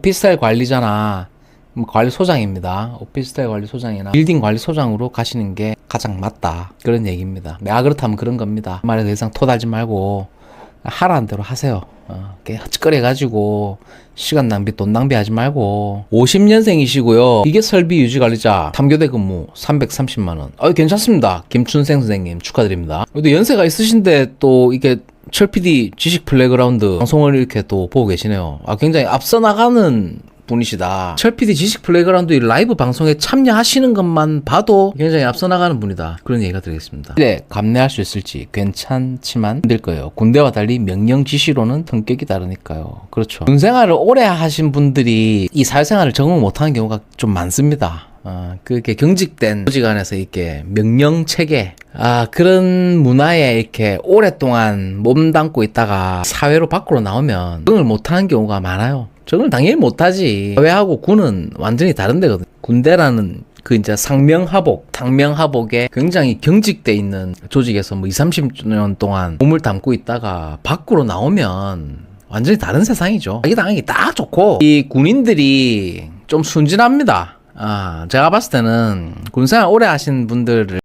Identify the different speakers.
Speaker 1: 오피스텔 관리자나 뭐 관리소장입니다. 오피스텔 관리소장이나 빌딩 관리소장으로 가시는 게 가장 맞다. 그런 얘기입니다. 내가 그렇다면 그런 겁니다. 말에 더 이상 토달지 말고 하라는 대로 하세요. 어, 헛거려가지고 시간 낭비, 돈 낭비하지 말고 50년생이시고요. 이게 설비 유지 관리자 3교대 근무 330만 원. 어, 괜찮습니다. 김춘생 선생님 축하드립니다. 또 연세가 있으신데 또 이게 철 PD 지식 플레이그라운드 방송을 이렇게 또 보고 계시네요. 아, 굉장히 앞서 나가는 분이시다. 철 PD 지식 플레이그라운드 이 라이브 방송에 참여하시는 것만 봐도 굉장히 앞서 나가는 분이다. 그런 얘기가 드리겠습니다. 네, 감내할 수 있을지 괜찮지만 힘들 거예요. 군대와 달리 명령 지시로는 성격이 다르니까요. 그렇죠. 군 생활을 오래 하신 분들이 이 사회생활을 적응 못하는 경우가 좀 많습니다. 어, 그게 경직된 조직 안에서 이렇게 명령 체계, 아, 그런 문화에 이렇게 오랫동안 몸담고 있다가 사회로 밖으로 나오면 적응을 못하는 경우가 많아요. 적응을 당연히 못하지. 사회하고 군은 완전히 다른 데거든. 군대라는 그 이제 상명하복, 당명하복에 굉장히 경직돼 있는 조직에서 뭐 20, 30년 동안 몸을 담고 있다가 밖으로 나오면 완전히 다른 세상이죠. 자기 당하기 딱 좋고 이 군인들이 좀 순진합니다. 아, 제가 봤을 때는 군생활 오래 하신 분들을